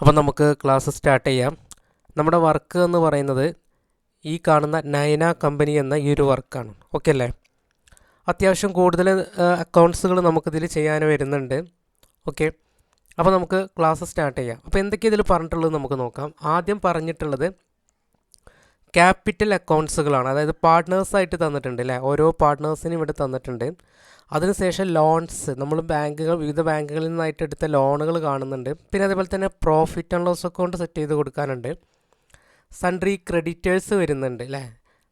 അപ്പോൾ നമുക്ക് class start ചെയ്യാം. നമ്മുടെ വർക്ക് എന്ന് പറയുന്നത് ഈ കാണുന്ന നയന കമ്പനി എന്ന ഈ ഒരു വർക്കാണ് ഓക്കെ അല്ലേ? അത്യാവശ്യം കൂടുതൽ അക്കൗണ്ട്സുകൾ നമുക്കിതിൽ ചെയ്യാൻ വരുന്നുണ്ട്. ഓക്കെ അപ്പോൾ നമുക്ക് ക്ലാസ് സ്റ്റാർട്ട് ചെയ്യാം. അപ്പോൾ എന്തൊക്കെയാണ് ഇതിൽ പറഞ്ഞിട്ടുള്ളത് നമുക്ക് നോക്കാം. ആദ്യം പറഞ്ഞിട്ടുള്ളത് ക്യാപിറ്റൽ അക്കൗണ്ട്സുകളാണ്. അതായത് പാർട്ട്നേഴ്സായിട്ട് തന്നിട്ടുണ്ട് അല്ലേ ഓരോ പാർട്ട്നേഴ്സിനും ഇവിടെ തന്നിട്ടുണ്ട്. അതിനുശേഷം ലോൺസ് നമ്മൾ ബാങ്കുകൾ വിവിധ ബാങ്കുകളിൽ നിന്നായിട്ട് എടുത്ത ലോണുകൾ കാണുന്നുണ്ട്. പിന്നെ അതേപോലെ തന്നെ profit and loss account set ചെയ്ത് കൊടുക്കാനുണ്ട്. സൺട്രി ക്രെഡിറ്റേഴ്സ് വരുന്നുണ്ട് അല്ലേ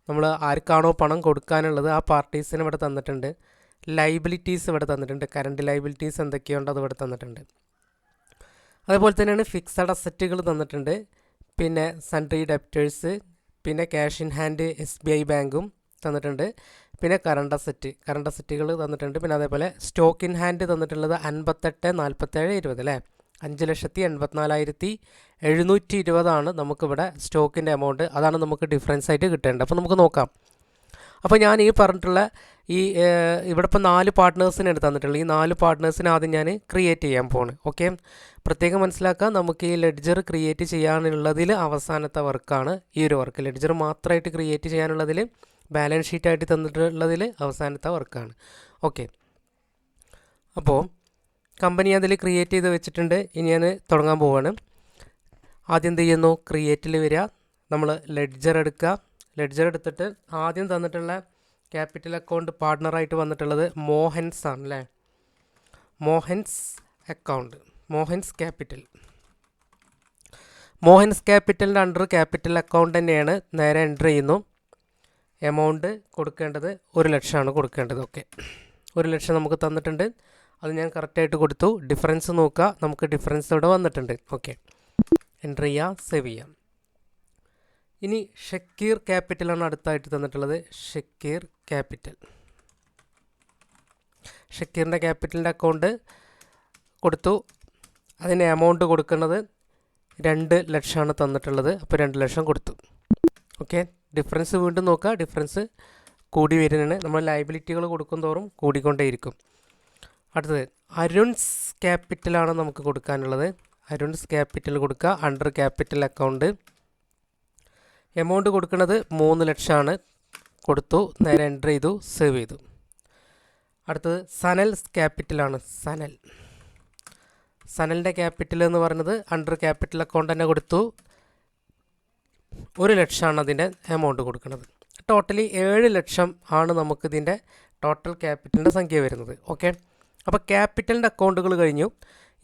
നമ്മൾ ആർക്കാണോ പണം കൊടുക്കാനുള്ളത് ആ പാർട്ടീസിന് ഇവിടെ തന്നിട്ടുണ്ട്. ലൈബിലിറ്റീസ് ഇവിടെ തന്നിട്ടുണ്ട്. കറണ്ട് ലൈബിലിറ്റീസ് എന്തൊക്കെയുണ്ടോ അത് ഇവിടെ തന്നിട്ടുണ്ട്. അതുപോലെ തന്നെയാണ് ഫിക്സഡ് അസറ്റുകൾ തന്നിട്ടുണ്ട്. പിന്നെ സൺട്രി ഡെപ്റ്റേഴ്സ് പിന്നെ cash in hand S B I ബാങ്കും തന്നിട്ടുണ്ട്. പിന്നെ കറണ്ട് അസറ്റ് കറണ്ട് അസറ്റുകൾ തന്നിട്ടുണ്ട്. പിന്നെ അതേപോലെ സ്റ്റോക്ക് ഇൻ ഹാൻഡ് തന്നിട്ടുള്ളത് അൻപത്തെട്ട് നാൽപ്പത്തേഴ് ഇരുപത് അല്ലേ? അഞ്ച് ലക്ഷത്തി എൺപത്തിനാലായിരത്തി എഴുന്നൂറ്റി ഇരുപതാണ് നമുക്കിവിടെ സ്റ്റോക്കിന്റെ എമൗണ്ട് അതാണ് നമുക്ക് ഡിഫറൻസ് ആയിട്ട് കിട്ടേണ്ടത്. അപ്പോൾ നമുക്ക് നോക്കാം. അപ്പോൾ ഞാൻ ഈ പറഞ്ഞിട്ടുള്ള ഈ ഇവിടെ ഇപ്പോൾ നാല് പാർട്ട്നേഴ്സിനാണ് തന്നിട്ടുള്ളത് ഈ നാല് പാർട്ട്നേഴ്സിനെ ആദ്യം ഞാൻ ക്രിയേറ്റ് ചെയ്യാൻ പോണ് ഓക്കെ പ്രത്യേകം മനസ്സിലാക്കുക നമുക്ക് ഈ ലെഡ്ജർ ക്രിയേറ്റ് ചെയ്യാനുള്ളതിൽ അവസാനത്തെ വർക്കാണ് ഈ ഒരു വർക്ക്. ലെഡ്ജർ മാത്രമായിട്ട് ക്രിയേറ്റ് ചെയ്യാനുള്ളതിൽ ബാലൻസ് ഷീറ്റായിട്ട് തന്നിട്ടുള്ളതിൽ അവസാനത്തെ വർക്കാണ്. ഓക്കെ അപ്പോൾ കമ്പനി അതിൽ ക്രിയേറ്റ് ചെയ്ത് വെച്ചിട്ടുണ്ട്. ഇനി ഞാൻ തുടങ്ങാൻ പോവാണ്. ആദ്യം എന്ത് ചെയ്യുന്നു? ക്രിയേറ്റിൽ വരിക നമ്മൾ ലെഡ്ജർ എടുക്കുക ലെഡ്ജർ എടുത്തിട്ട് ആദ്യം തന്നിട്ടുള്ള ക്യാപിറ്റൽ അക്കൗണ്ട് പാർട്ട്ണറായിട്ട് വന്നിട്ടുള്ളത് മോഹൻസ് ആണ് അല്ലേ മോഹൻസ് അക്കൗണ്ട് മോഹൻസ് ക്യാപിറ്റൽ മോഹൻസ് ക്യാപിറ്റലിന്റെ അണ്ടർ ക്യാപിറ്റൽ അക്കൗണ്ട് തന്നെയാണ് നേരെ എന്റർ ചെയ്യുന്നു. എമൗണ്ട് കൊടുക്കേണ്ടത് ഒരു ലക്ഷമാണ് കൊടുക്കേണ്ടത്. ഓക്കെ ഒരു ലക്ഷം നമുക്ക് തന്നിട്ടുണ്ട്. അത് ഞാൻ കറക്റ്റായിട്ട് കൊടുത്തു. ഡിഫറൻസ് നോക്കുക. നമുക്ക് ഡിഫറൻസ് ഇവിടെ വന്നിട്ടുണ്ട്. ഓക്കെ എന്റർ ചെയ്യാം സേവ് ചെയ്യാം ഇനി ഷക്കീർ ക്യാപിറ്റലാണ് അടുത്തായിട്ട് തന്നിട്ടുള്ളത്. ഷക്കീർ ക്യാപിറ്റൽ. ഷക്കീറിന്റെ ക്യാപിറ്റലിന്റെ അക്കൗണ്ട് കൊടുത്തു. അതിന് എമൗണ്ട് കൊടുക്കുന്നത് രണ്ട് ലക്ഷമാണ് തന്നിട്ടുള്ളത്. അപ്പോൾ രണ്ട് ലക്ഷം കൊടുത്തു. ഓക്കെ? ഡിഫറൻസ് വീണ്ടും നോക്കുക. ഡിഫറൻസ് കൂടി വരുന്നതാണ് നമ്മൾ ലൈബിലിറ്റികൾ കൊടുക്കും തോറും കൂടിക്കൊണ്ടേയിരിക്കും. അടുത്തത് അരുൺസ് ക്യാപിറ്റലാണ് നമുക്ക് കൊടുക്കാനുള്ളത്. അരുൺസ് ക്യാപിറ്റൽ കൊടുക്കുക. അണ്ടർ ക്യാപിറ്റൽ അക്കൗണ്ട് എമൗണ്ട് കൊടുക്കുന്നത് മൂന്ന് ലക്ഷമാണ്. കൊടുത്തു നേരെ എന്റർ ചെയ്തു സേവ് ചെയ്തു. അടുത്തത് സനൽ ക്യാപിറ്റലാണ്. സനൽ. സനലിന്റെ ക്യാപിറ്റൽ എന്ന് പറയുന്നത് അണ്ടർ ക്യാപിറ്റൽ അക്കൗണ്ട് തന്നെ കൊടുത്തു. ഒരു ലക്ഷമാണ് അതിന്റെ എമൗണ്ട് കൊടുക്കുന്നത്. ടോട്ടലി ഏഴ് ലക്ഷം ആണ് നമുക്കിതിന്റെ ടോട്ടൽ ക്യാപിറ്റലിന്റെ സംഖ്യ വരുന്നത്. ഓക്കെ? അപ്പോൾ ക്യാപിറ്റലിന്റെ അക്കൗണ്ടുകൾ കഴിഞ്ഞു.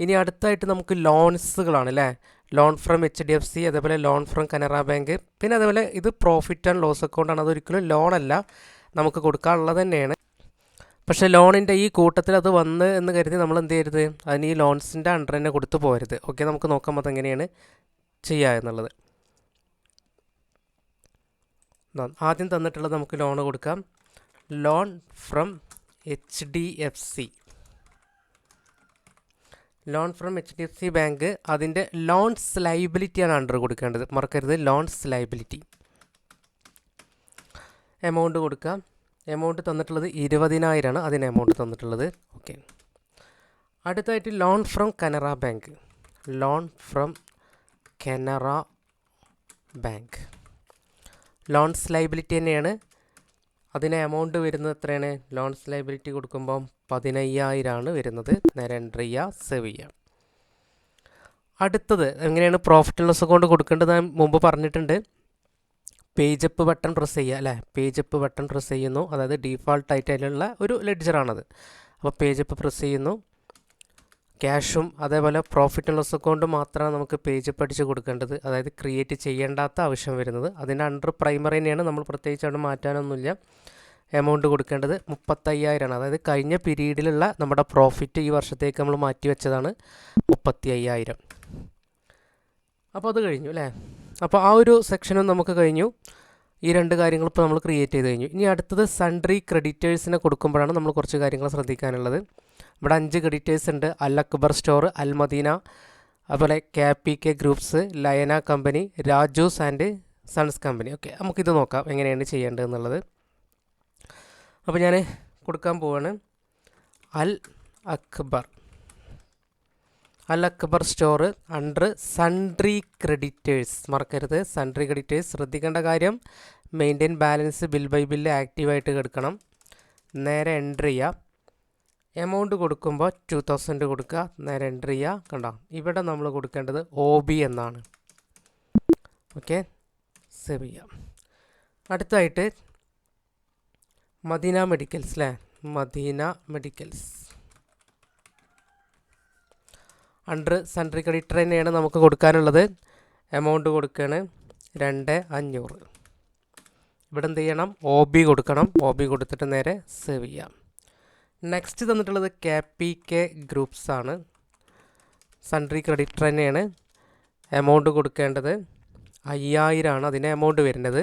ഇനി അടുത്തായിട്ട് നമുക്ക് ലോൺസുകളാണ് അല്ലേ? Loan from H D F C അതേപോലെ ലോൺ ഫ്രം കനറ ബാങ്ക് പിന്നെ അതേപോലെ ഇത് പ്രോഫിറ്റ് ആൻഡ് ലോസ് അക്കൗണ്ടാണ് അതൊരിക്കലും ലോണല്ല നമുക്ക് കൊടുക്കാനുള്ളത് തന്നെയാണ്. പക്ഷേ ലോണിന്റെ ഈ കൂട്ടത്തിൽ അത് വന്ന് എന്ന് കരുതി നമ്മൾ എന്ത് ചെയ്യരുത്? അതിന് ഈ ലോൺസിന്റെ അണ്ടർ തന്നെ കൊടുത്തു പോകരുത്. ഓക്കെ നമുക്ക് നോക്കാം അത് എങ്ങനെയാണ് ചെയ്യുക എന്നുള്ളത്. ആദ്യം തന്നിട്ടുള്ളത് നമുക്ക് ലോൺ കൊടുക്കാം. Loan from H D F C loan from H D F C bank അതിന്റെ ലോൺസ് ലൈബിലിറ്റിയാണ് അണ്ടർ കൊടുക്കേണ്ടത്. മറക്കരുത്. ലോൺസ് ലൈബിലിറ്റി എമൗണ്ട് കൊടുക്കുക. എമൗണ്ട് തന്നിട്ടുള്ളത് ഇരുപതിനായിരമാണ് അതിന് എമൗണ്ട് തന്നിട്ടുള്ളത്. ഓക്കെ അടുത്തായിട്ട് loan from Canara bank loan from Canara bank loans liability തന്നെയാണ്. അതിന് എമൗണ്ട് വരുന്നത് എത്രയാണ്? ലോൺസ് ലൈബിലിറ്റി കൊടുക്കുമ്പം പതിനയ്യായിരമാണ് വരുന്നത്. നരൻഡ്രിയ സെവിയ അടുത്തത് എങ്ങനെയാണ് പ്രോഫിറ്റ് ലോസ് അക്കൗണ്ട് കൊടുക്കേണ്ടത് ഞാൻ മുമ്പ് പറഞ്ഞിട്ടുണ്ട്. പേജ് അപ്പ് ബട്ടൺ പ്രസ് ചെയ്യുക അല്ലേ? അപ്പ് ബട്ടൺ പ്രസ് ചെയ്യുന്നു. അതായത് ഡീഫാൾട്ട് ആയിട്ട് അതിലുള്ള ഒരു ലെഡ്ജറാണത് അപ്പോൾ പേജ് അപ്പ് പ്രസ് ചെയ്യുന്നു. ക്യാഷും അതേപോലെ പ്രോഫിറ്റ് ആൻഡ് ലോസ് അക്കൗണ്ട് മാത്രമാണ് നമുക്ക് പേജ് പഠിച്ച് കൊടുക്കേണ്ടത്. അതായത് ക്രിയേറ്റ് ചെയ്യേണ്ടാത്ത ആവശ്യം വരുന്നത്. അതിന്റെ അണ്ടർ പ്രൈമറി തന്നെയാണ് നമ്മൾ പ്രത്യേകിച്ച് അവിടെ മാറ്റാനൊന്നുമില്ല. എമൗണ്ട് കൊടുക്കേണ്ടത് മുപ്പത്തയ്യായിരമാണ് അതായത് കഴിഞ്ഞ പീരീഡിലുള്ള നമ്മുടെ പ്രോഫിറ്റ് ഈ വർഷത്തേക്ക് നമ്മൾ മാറ്റി വെച്ചതാണ് മുപ്പത്തി അയ്യായിരം അപ്പോൾ അത് കഴിഞ്ഞു അല്ലേ? അപ്പോൾ ആ ഒരു സെക്ഷനും നമുക്ക് കഴിഞ്ഞു. ഈ രണ്ട് കാര്യങ്ങൾ ഇപ്പോൾ നമ്മൾ ക്രിയേറ്റ് ചെയ്ത് കഴിഞ്ഞു. ഇനി അടുത്തത് സൺഡ്രി ക്രെഡിറ്റേഴ്സിനെ കൊടുക്കുമ്പോഴാണ് നമ്മൾ കുറച്ച് കാര്യങ്ങൾ ശ്രദ്ധിക്കാനുള്ളത്. ഇവിടെ അഞ്ച് ക്രെഡിറ്റേഴ്സ് ഉണ്ട്. അൽ അക്ബർ സ്റ്റോർ അൽ മദീന അതുപോലെ K P K groups Layana company Raju's and sons company okay നമുക്കിത് നോക്കാം എങ്ങനെയാണ് ചെയ്യേണ്ടത് എന്നുള്ളത് അപ്പോൾ ഞാൻ കൊടുക്കാൻ പോവാണ്. Al Akbar. Al Akbar store under sundry creditors മറക്കരുത്. സൺട്രി ക്രെഡിറ്റേഴ്സ് ശ്രദ്ധിക്കേണ്ട കാര്യം maintain balance bill by bill ആക്റ്റീവായിട്ട് കിടക്കണം നേരെ എൻട്രി ചെയ്യുക എമൗണ്ട് കൊടുക്കുമ്പോൾ ടു തൗസൻഡ് കൊടുക്കുക. നേരെ എന്റർ ചെയ്യുക. കണ്ടോ? ഇവിടെ നമ്മൾ കൊടുക്കേണ്ടത് ഒ ബി എന്നാണ്. ഓക്കെ സേവ് ചെയ്യാം അടുത്തായിട്ട് മദീന മെഡിക്കൽസ് അല്ലേ Madina medicals under sundry credit തന്നെയാണ് നമുക്ക് കൊടുക്കാനുള്ളത്. എമൗണ്ട് കൊടുക്കുകയാണ് രണ്ട് അഞ്ഞൂറ്. ഇവിടെ എന്ത് ചെയ്യണം? ഒ ബി കൊടുക്കണം. ഒ ബി കൊടുത്തിട്ട് നേരെ സേവ് ചെയ്യാം നെക്സ്റ്റ് തന്നിട്ടുള്ളത് കെ പി കെ ഗ്രൂപ്പ്സ് ആണ്. സൺട്രി ക്രെഡിറ്റർ തന്നെയാണ്. എമൗണ്ട് കൊടുക്കേണ്ടത് അയ്യായിരമാണ് അതിന്റെ എമൗണ്ട് വരുന്നത്.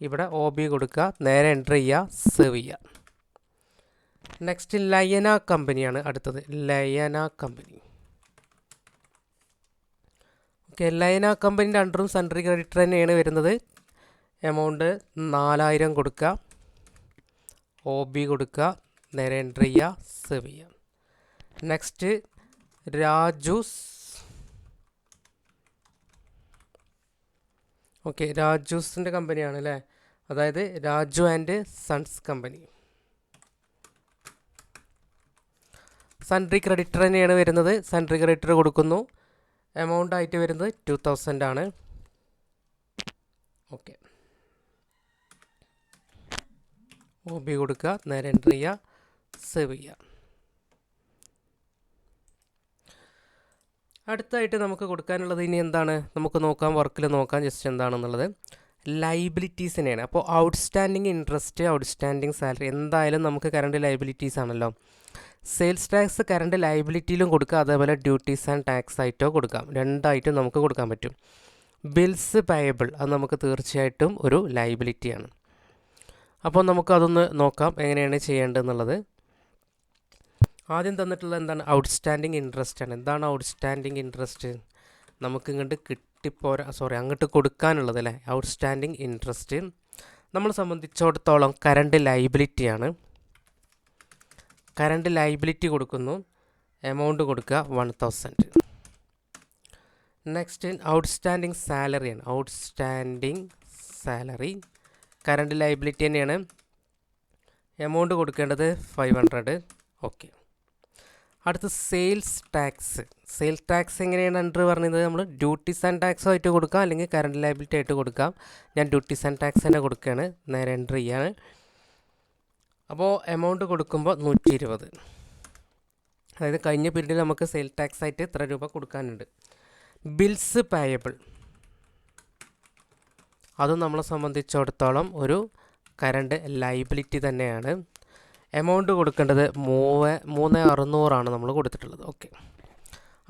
ഇവിടെ ഒ ബി കൊടുക്കുക നേരെ എന്റർ ചെയ്യുക സേവ് ചെയ്യുക. നെക്സ്റ്റ് ലയന കമ്പനിയാണ് അടുത്തത്. ലയന കമ്പനി ഓക്കെ ലയന കമ്പനീന്റെ അണ്ടറും സൺട്രി ക്രെഡിറ്റർ തന്നെയാണ് വരുന്നത്. എമൗണ്ട് നാലായിരം കൊടുക്കുക. ഒ ബി കൊടുക്കുക. നേരെ സെവിയ നെക്സ്റ്റ് രാജുസ് ഓക്കെ രാജൂസിന്റെ കമ്പനിയാണ് അല്ലേ അതായത് Raju and sons company sundry creditor തന്നെയാണ് വരുന്നത്. സൺട്രി ക്രെഡിറ്റർ കൊടുക്കുന്നു. എമൗണ്ട് ആയിട്ട് വരുന്നത് ടു തൗസൻഡ് ആണ്. ഓക്കെ ഒ ബി കൊടുക്കുക. നേരെ എന്റർ ചെയ്യുക സേവ് ചെയ്യുക അടുത്തായിട്ട് നമുക്ക് കൊടുക്കാനുള്ളത് ഇനി എന്താണ്? നമുക്ക് നോക്കാം വർക്കിൽ നോക്കാം ജസ്റ്റ് എന്താണെന്നുള്ളത്. ലൈബിലിറ്റീസിനെയാണ് അപ്പോൾ ഔട്ട്സ്റ്റാൻഡിങ് ഇൻട്രസ്റ്റ് ഔട്ട്സ്റ്റാൻഡിങ് സാലറി എന്തായാലും നമുക്ക് കറണ്ട് ലൈബിലിറ്റീസ് ആണല്ലോ. സെയിൽസ് ടാക്സ് കറണ്ട് ലൈബിലിറ്റിയിലും കൊടുക്കുക അതേപോലെ ഡ്യൂട്ടീസ് ആൻഡ് ടാക്സ് ആയിട്ടോ കൊടുക്കാം. രണ്ടായിട്ടും നമുക്ക് കൊടുക്കാൻ പറ്റും. ബിൽസ് പേയബിൾ അത് നമുക്ക് തീർച്ചയായിട്ടും ഒരു ലൈബിലിറ്റിയാണ് അപ്പോൾ നമുക്കതൊന്ന് നോക്കാം എങ്ങനെയാണ് ചെയ്യേണ്ടതെന്നുള്ളത്. ആദ്യം തന്നിട്ടുള്ള എന്താണ്? ഔട്ട്സ്റ്റാൻഡിങ് ഇൻട്രസ്റ്റ് ആണ്. എന്താണ് ഔട്ട്സ്റ്റാൻഡിങ് ഇൻട്രസ്റ്റ് നമുക്ക് ഇങ്ങോട്ട് കിട്ടിപ്പോരാ സോറി അങ്ങോട്ട് കൊടുക്കാനുള്ളത് അല്ലേ? ഔട്ട്സ്റ്റാൻഡിങ് ഇൻട്രസ്റ്റ് നമ്മളെ സംബന്ധിച്ചിടത്തോളം കറണ്ട് ലൈബിലിറ്റിയാണ് കറണ്ട് ലൈബിലിറ്റി കൊടുക്കുന്നു. എമൗണ്ട് കൊടുക്കുക വൺ തൗസൻഡ് നെക്സ്റ്റ് ഔട്ട്സ്റ്റാൻഡിങ് സാലറിയാണ് ഔട്ട്സ്റ്റാൻഡിങ് സാലറി കറണ്ട് ലൈബിലിറ്റി തന്നെയാണ്. എമൗണ്ട് കൊടുക്കേണ്ടത് ഫൈവ് ഹൺഡ്രഡ് ഓക്കെ അടുത്ത് സെയിൽസ് ടാക്സ് സെയിൽസ് ടാക്സ് എങ്ങനെയാണ് അണ്ടർ പറഞ്ഞത്? നമ്മൾ ഡ്യൂട്ടീസ് ആൻഡ് ടാക്സ് ആയിട്ട് കൊടുക്കാം അല്ലെങ്കിൽ കറണ്ട് ലയബിലിറ്റി ആയിട്ട് കൊടുക്കാം. ഞാൻ ഡ്യൂട്ടീസ് ആൻഡ് ടാക്സ് തന്നെ കൊടുക്കുകയാണ്. നേരെ എന്റർ ചെയ്യാണ്. അപ്പോൾ എമൗണ്ട് കൊടുക്കുമ്പോൾ നൂറ്റി ഇരുപത് അതായത് കഴിഞ്ഞ പീരീഡിൽ നമുക്ക് സെയിൽ ടാക്സ് ആയിട്ട് ഇത്ര രൂപ കൊടുക്കാനുണ്ട്? ബിൽസ് പേയബിൾ അതും നമ്മളെ സംബന്ധിച്ചിടത്തോളം ഒരു കറണ്ട് ലൈബിലിറ്റി തന്നെയാണ്. എമൗണ്ട് കൊടുക്കേണ്ടത് മൂവ് മൂന്ന് അറുന്നൂറാണ് നമ്മൾ കൊടുത്തിട്ടുള്ളത്. ഓക്കെ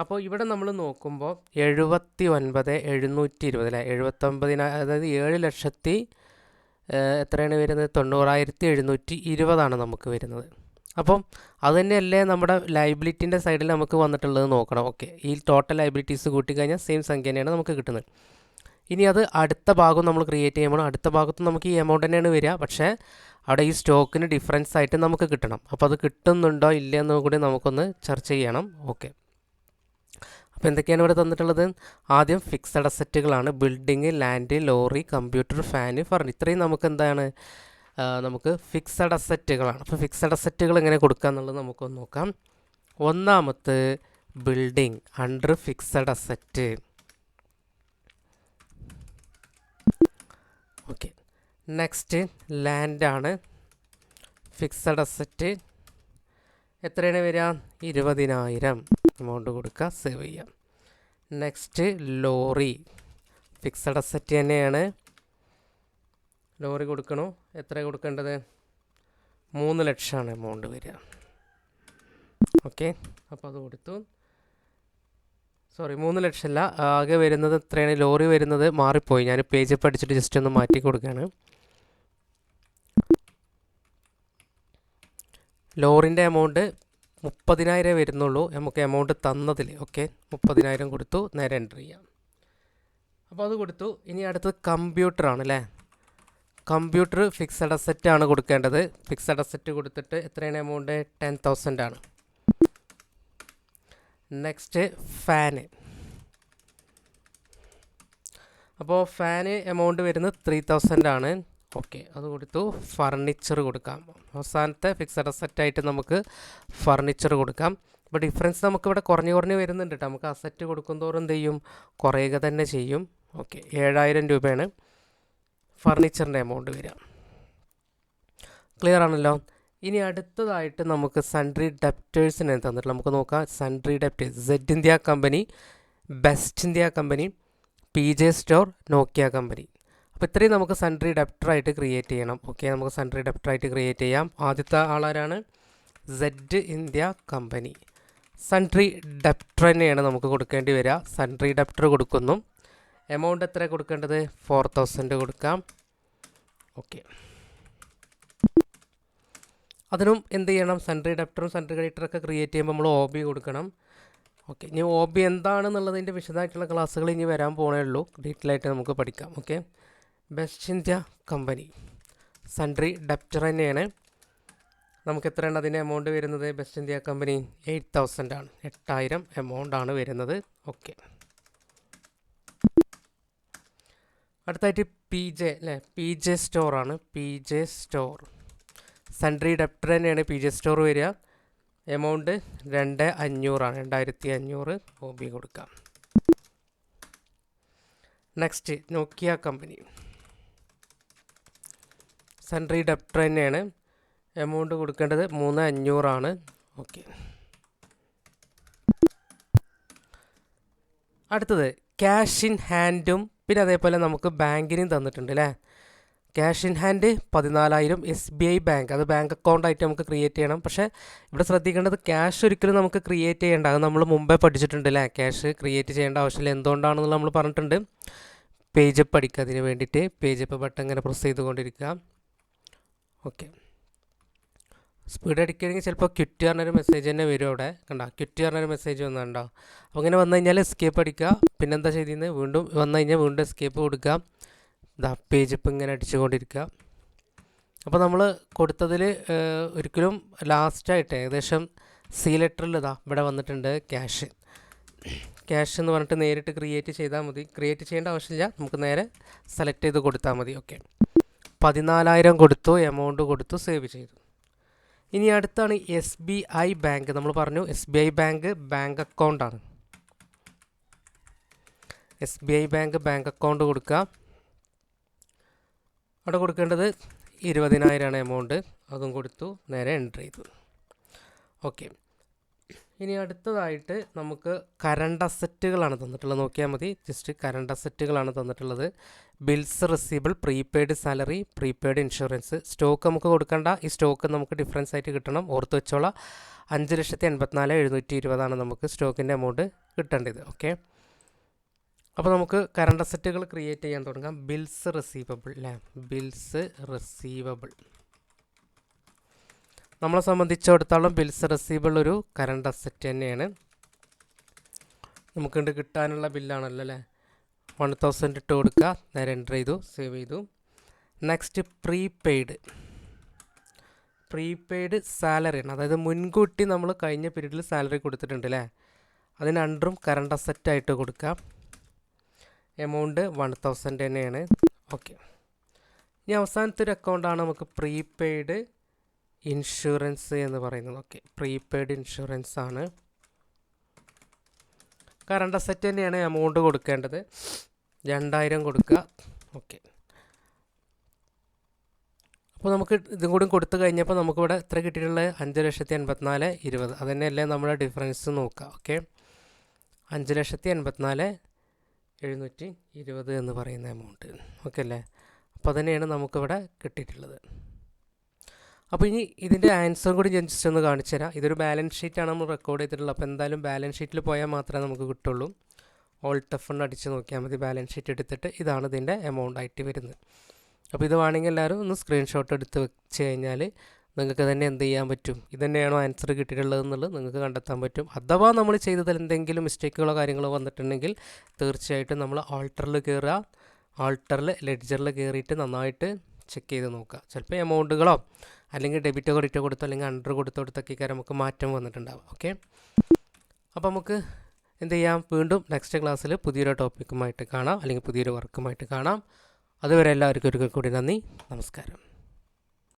അപ്പോൾ ഇവിടെ നമ്മൾ നോക്കുമ്പോൾ എഴുപത്തി ഒൻപത് എഴുന്നൂറ്റി ഇരുപത് അല്ലേ? എഴുപത്തൊമ്പതിന അതായത് ഏഴ് ലക്ഷത്തി എത്രയാണ് വരുന്നത്? തൊണ്ണൂറായിരത്തി എഴുന്നൂറ്റി ഇരുപതാണ് നമുക്ക് വരുന്നത്. അപ്പം അത് തന്നെയല്ലേ നമ്മുടെ ലൈബിലിറ്റിന്റെ സൈഡിൽ നമുക്ക് വന്നിട്ടുള്ളത് നോക്കണം. ഓക്കെ ഈ ടോട്ടൽ ലൈബിലിറ്റീസ് കൂട്ടിക്കഴിഞ്ഞാൽ സെയിം സംഖ്യ തന്നെയാണ് നമുക്ക് കിട്ടുന്നത്. ഇനി അത് അടുത്ത ഭാഗം നമ്മൾ ക്രിയേറ്റ് ചെയ്യുമ്പോൾ അടുത്ത ഭാഗത്ത് നമുക്ക് ഈ എമൗണ്ട് തന്നെയാണ് വരിക. പക്ഷേ അവിടെ ഈ സ്റ്റോക്കിന് ഡിഫറൻസ് ആയിട്ട് നമുക്ക് കിട്ടണം. അപ്പോൾ അത് കിട്ടുന്നുണ്ടോ ഇല്ലയെന്നും കൂടി നമുക്കൊന്ന് ചർച്ച ചെയ്യണം. ഓക്കെ അപ്പോൾ എന്തൊക്കെയാണ് ഇവിടെ തന്നിട്ടുള്ളത്? ആദ്യം fixed അസറ്റുകളാണ് building land lorry computer fan furniture ഇത്രയും നമുക്ക് എന്താണ്? നമുക്ക് ഫിക്സഡ് അസറ്റുകളാണ് അപ്പോൾ ഫിക്സഡ് അസറ്റുകൾ എങ്ങനെ കൊടുക്കുക എന്നുള്ളത് നമുക്കൊന്ന് നോക്കാം. ഒന്നാമത്തെ building under fixed asset okay next ലാൻഡാണ് fixed asset എത്രയാണ് വരിക? ഇരുപതിനായിരം. എമൗണ്ട് കൊടുക്കുക സേവ് ചെയ്യാം നെക്സ്റ്റ് ലോറി. ഫിക്സഡ് അസറ്റ് തന്നെയാണ്. ലോറി കൊടുക്കണോ? എത്ര കൊടുക്കേണ്ടത്? മൂന്ന് ലക്ഷമാണ് എമൗണ്ട് വരിക. ഓക്കെ അപ്പോൾ അത് കൊടുത്തു. സോറി മൂന്ന് ലക്ഷമല്ല ആകെ വരുന്നത് എത്രയാണ്? ലോറി വരുന്നത് മാറിപ്പോയി. ഞാൻ പേജ് പഠിച്ചിട്ട് ജസ്റ്റ് ഒന്ന് മാറ്റി കൊടുക്കുകയാണ് ലോറിന്റെ എമൗണ്ട് മുപ്പതിനായിരം വരുന്നുള്ളൂ. നമുക്ക് എമൗണ്ട് തന്നതിൽ ഓക്കെ മുപ്പതിനായിരം കൊടുത്തു നേരെ എന്റർ ചെയ്യാം. അപ്പോൾ അത് കൊടുത്തു. ഇനി അടുത്തത് കമ്പ്യൂട്ടറാണ് അല്ലേ? കമ്പ്യൂട്ടർ ഫിക്സഡ് അസറ്റ് ആണ് കൊടുക്കേണ്ടത്. ഫിക്സഡ് അസറ്റ് കൊടുത്തിട്ട് എത്രയാണ് എമൗണ്ട് ടെൻ തൗസൻഡ് ആണ്. നെക്സ്റ്റ് ഫാന് അപ്പോൾ ഫാന് എമൗണ്ട് വരുന്നത് ത്രീ തൗസൻഡ് ആണ്. ഓക്കെ അത് കൊടുത്തു. ഫർണിച്ചർ കൊടുക്കാം. അവസാനത്തെ ഫിക്സഡ് അസറ്റായിട്ട് നമുക്ക് ഫർണിച്ചർ കൊടുക്കാം. ഇപ്പോൾ ഡിഫറൻസ് നമുക്കിവിടെ കുറഞ്ഞു കുറഞ്ഞ് വരുന്നുണ്ട് കേട്ടോ നമുക്ക് അസറ്റ് കൊടുക്കുന്തോറും എന്ത് ചെയ്യും? കുറയുക തന്നെ ചെയ്യും. ഓക്കെ ഏഴായിരം രൂപയാണ് ഫർണിച്ചറിന്റെ എമൗണ്ട് വരിക. ക്ലിയർ ആണല്ലോ? ഇനി അടുത്തതായിട്ട് നമുക്ക് സൺട്രി ഡെപ്റ്റേഴ്സിനെ തന്നിട്ട് നമുക്ക് നോക്കാം. Sundry debtors Z India company best India company P J store Nokia company അപ്പോൾ ഇത്രയും നമുക്ക് സൺട്രി ഡെപ്റ്ററായിട്ട് ക്രിയേറ്റ് ചെയ്യണം. ഓക്കെ നമുക്ക് സൺട്രി ഡെപ്റ്ററായിട്ട് ക്രിയേറ്റ് ചെയ്യാം. ആദ്യത്തെ ആളാരാണ്? Z India company sundry debtor തന്നെയാണ് നമുക്ക് കൊടുക്കേണ്ടി വരിക. സൺട്രി ഡെപ്റ്റർ കൊടുക്കുന്നു. എമൗണ്ട് എത്ര കൊടുക്കേണ്ടത്? ഫോർ തൗസൻഡ് കൊടുക്കാം. ഓക്കെ അതിനും എന്ത് ചെയ്യണം? സെൻട്രി ഡെപ്റ്ററും സെൻട്രി ക്രെഡിറ്ററൊക്കെ ക്രിയേറ്റ് ചെയ്യുമ്പോൾ നമ്മൾ ഒ ബി കൊടുക്കണം. ഓക്കെ ഇനി ഒ ബി എന്താണെന്നുള്ളതിന്റെ വിശദമായിട്ടുള്ള ക്ലാസ്സുകൾ ഇനി വരാൻ പോകണേ ഉള്ളൂ. ഡീറ്റെയിൽ ആയിട്ട് നമുക്ക് പഠിക്കാം. Okay best India company sundry debtor തന്നെയാണ്. നമുക്ക് എത്രയാണ് അതിന്റെ എമൗണ്ട് വരുന്നത്? Best India company eight thousand ആണ്. എട്ടായിരം എമൗണ്ട് ആണ് വരുന്നത്. ഓക്കെ അടുത്തായിട്ട് പി ജെ അല്ലേ P J സ്റ്റോറാണ് P J store sundry debtor തന്നെയാണ് പി ജി സ്റ്റോർ വരിക. എമൗണ്ട് രണ്ട് അഞ്ഞൂറാണ്. രണ്ടായിരത്തി അഞ്ഞൂറ് ഹോബി കൊടുക്കാം. Next Nokia company sundry debtor തന്നെയാണ്. എമൗണ്ട് കൊടുക്കേണ്ടത് മൂന്ന് അഞ്ഞൂറാണ്. ഓക്കെ അടുത്തത് ക്യാഷ് ഇൻ ഹാൻഡും പിന്നെ അതേപോലെ നമുക്ക് ബാങ്കിനും തന്നിട്ടുണ്ട് അല്ലേ ക്യാഷ് ഇൻ ഹാൻഡ് പതിനാലായിരം എസ് ബി ഐ ബാങ്ക്. അത് ബാങ്ക് അക്കൗണ്ട് ആയിട്ട് നമുക്ക് ക്രിയേറ്റ് ചെയ്യണം. പക്ഷേ ഇവിടെ ശ്രദ്ധിക്കേണ്ടത് ക്യാഷ് ഒരിക്കലും നമുക്ക് ക്രിയേറ്റ് ചെയ്യേണ്ട അത് നമ്മൾ മുമ്പേ പഠിച്ചിട്ടുണ്ട് അല്ലേ ക്യാഷ് ക്രിയേറ്റ് ചെയ്യേണ്ട ആവശ്യമില്ല. എന്തുകൊണ്ടാണെന്ന് നമ്മൾ പറഞ്ഞിട്ടുണ്ട്. പേജ് അപ്പ് അടിക്കുക അതിന് വേണ്ടിയിട്ട്. പേജ് അപ്പ് ബട്ടൺ ഇങ്ങനെ പ്രസ് ചെയ്തുകൊണ്ടിരിക്കുക. ഓക്കെ. സ്പീഡ് അടിക്കുകയാണെങ്കിൽ ചിലപ്പോൾ ക്വിറ്റ് പറഞ്ഞൊരു മെസ്സേജ് തന്നെ വരും അവിടെ. കണ്ട? ക്വിറ്റ് പറഞ്ഞൊരു മെസ്സേജ് വന്നിട്ടുണ്ടോ? അപ്പോൾ അങ്ങനെ വന്നു കഴിഞ്ഞാൽ എസ്കേപ്പ് അടിക്കുക. പിന്നെന്താ ചെയ്തിരുന്നത്? വീണ്ടും വന്നു കഴിഞ്ഞാൽ വീണ്ടും എസ്കേപ്പ് കൊടുക്കുക. ഇതാ പേജ് ഇപ്പം ഇങ്ങനെ അടിച്ചുകൊണ്ടിരിക്കുക അപ്പോൾ നമ്മൾ കൊടുത്തതിൽ ഒരിക്കലും ലാസ്റ്റായിട്ട് ഏകദേശം സി ലെറ്ററിൽ ഇതാ ഇവിടെ വന്നിട്ടുണ്ട് ക്യാഷ് ക്യാഷ് എന്ന് പറഞ്ഞിട്ട് നേരിട്ട് ക്രിയേറ്റ് ചെയ്താൽ മതി. ക്രിയേറ്റ് ചെയ്യേണ്ട ആവശ്യമില്ല. നമുക്ക് നേരെ സെലക്ട് ചെയ്ത് കൊടുത്താൽ മതി. ഓക്കെ പതിനാലായിരം കൊടുത്തു എമൗണ്ട് കൊടുത്തു സേവ് ചെയ്തു. ഇനി അടുത്താണ് എസ് ബി ഐ ബാങ്ക് നമ്മൾ പറഞ്ഞു S B I bank bank അക്കൗണ്ടാണ് S B I bank bank account കൊടുക്കുക അവിടെ കൊടുക്കേണ്ടത് ഇരുപതിനായിരമാണ് എമൗണ്ട് അതും കൊടുത്തു നേരെ എന്റർ ചെയ്തു. ഓക്കെ ഇനി അടുത്തതായിട്ട് നമുക്ക് കറണ്ട് അസറ്റുകളാണ് തന്നിട്ടുള്ളത്. നോക്കിയാൽ മതി. ജസ്റ്റ് കറണ്ട് അസറ്റുകളാണ് തന്നിട്ടുള്ളത്. Bills receivable prepaid salary prepaid insurance stock നമുക്ക് കൊടുക്കേണ്ട. ഈ സ്റ്റോക്ക് നമുക്ക് ഡിഫറൻസ് ആയിട്ട് കിട്ടണം. ഓർത്ത് വെച്ചോളാം. അഞ്ച് ലക്ഷത്തി എൺപത്തിനാല് എഴുന്നൂറ്റി ഇരുപതാണ് നമുക്ക് സ്റ്റോക്കിന്റെ എമൗണ്ട് കിട്ടേണ്ടത്. ഓക്കെ അപ്പോൾ നമുക്ക് കറണ്ട് അസറ്റുകൾ ക്രിയേറ്റ് ചെയ്യാൻ തുടങ്ങാം. ബിൽസ് റിസീവബിൾ അല്ലേ ബിൽസ് റിസീവബിൾ നമ്മളെ സംബന്ധിച്ചിടത്തോളം ബിൽസ് റിസീവബിൾ ഒരു കറണ്ട് അസറ്റ് തന്നെയാണ്. നമുക്ക് ഇണ്ട് കിട്ടാനുള്ള ബില്ലാണല്ലോ അല്ലേ വൺ തൗസൻഡ് ഇട്ട് കൊടുക്കുക നേരെ എന്റർ ചെയ്തു. സേവ് ചെയ്തു. നെക്സ്റ്റ് പ്രീപെയ്ഡ് പ്രീപെയ്ഡ് ആണ്. അതായത് മുൻകൂട്ടി നമ്മൾ കഴിഞ്ഞ പീരീഡിൽ സാലറി കൊടുത്തിട്ടുണ്ട് അല്ലേ അതിന് അണ്ടറും കറണ്ട് അസറ്റായിട്ട് കൊടുക്കാം. എമൗണ്ട് വൺ തൗസൻഡ് തന്നെയാണ്. ഓക്കെ ഇനി അവസാനത്തെ ഒരു അക്കൗണ്ടാണ് നമുക്ക് പ്രീപെയ്ഡ് ഇൻഷുറൻസ് എന്ന് പറയുന്നത്. ഓക്കെ പ്രീപെയ്ഡ് ഇൻഷുറൻസ് ആണ്. കറണ്ട് അസറ്റ് തന്നെയാണ് എമൗണ്ട് കൊടുക്കേണ്ടത്. രണ്ടായിരം കൊടുക്കുക. ഓക്കെ അപ്പോൾ നമുക്ക് ഇതും കൂടി കൊടുത്തു കഴിഞ്ഞപ്പോൾ നമുക്കിവിടെ എത്ര കിട്ടിയിട്ടുള്ളത്? അഞ്ച് ലക്ഷത്തി എൺപത്തിനാല് ഇരുപത്. അത് തന്നെയല്ലേ നമ്മുടെ ഡിഫറൻസ് നോക്കുക. ഓക്കെ അഞ്ച് ലക്ഷത്തി എൺപത്തിനാല് എഴുന്നൂറ്റി ഇരുപത് എന്ന് പറയുന്ന എമൗണ്ട് ഓക്കെ അല്ലേ? അപ്പോൾ തന്നെയാണ് നമുക്കിവിടെ കിട്ടിയിട്ടുള്ളത്. അപ്പോൾ ഇനി ഇതിന്റെ ആൻസർ കൂടി ഞാൻ ജസ്റ്റ് ഒന്ന് കാണിച്ചു തരാം. ഇതൊരു ബാലൻസ് ഷീറ്റാണ് നമ്മൾ റെക്കോർഡ് ചെയ്തിട്ടുള്ളത്. അപ്പോൾ എന്തായാലും ബാലൻസ് ഷീറ്റിൽ പോയാൽ മാത്രമേ നമുക്ക് കിട്ടുള്ളൂ. ഓൾട്ട് എഫ് ഒന്ന് അടിച്ച് നോക്കിയാൽ മതി ബാലൻസ് ഷീറ്റ് എടുത്തിട്ട്. ഇതാണ് ഇതിന്റെ എമൗണ്ട് ആയിട്ട് വരുന്നത്. അപ്പോൾ ഇത് വേണമെങ്കിൽ എല്ലാവരും ഒന്ന് സ്ക്രീൻഷോട്ട് എടുത്ത് വെച്ച് കഴിഞ്ഞാൽ നിങ്ങൾക്ക് തന്നെ എന്ത് ചെയ്യാൻ പറ്റും? ഇത് തന്നെയാണോ ആൻസർ കിട്ടിയിട്ടുള്ളത് എന്നുള്ളത് നിങ്ങൾക്ക് കണ്ടെത്താൻ പറ്റും. അഥവാ നമ്മൾ ചെയ്തതിൽ എന്തെങ്കിലും മിസ്റ്റേക്കുകളോ കാര്യങ്ങളോ വന്നിട്ടുണ്ടെങ്കിൽ തീർച്ചയായിട്ടും നമ്മൾ ആൾട്ടറിൽ കയറുക ആൾട്ടറിൽ ലെഡ്ജറിൽ കയറിയിട്ട് നന്നായിട്ട് ചെക്ക് ചെയ്ത് നോക്കുക. ചിലപ്പോൾ എമൗണ്ടുകളോ അല്ലെങ്കിൽ ഡെബിറ്റോ ക്രെഡിറ്റോ കൊടുത്തോ അല്ലെങ്കിൽ അണ്ടർ കൊടുത്തോ കൊടുത്തൊക്കെ നമുക്ക് മാറ്റം വന്നിട്ടുണ്ടാവും. ഓക്കെ അപ്പോൾ നമുക്ക് എന്ത് ചെയ്യാം? വീണ്ടും നെക്സ്റ്റ് ക്ലാസ്സിൽ പുതിയൊരു ടോപ്പിക്കുമായിട്ട് കാണാം. അല്ലെങ്കിൽ പുതിയൊരു വർക്കുമായിട്ട് കാണാം. അതുവരെ എല്ലാവർക്കും ഒരിക്കൽ കൂടി നന്ദി. നമസ്കാരം.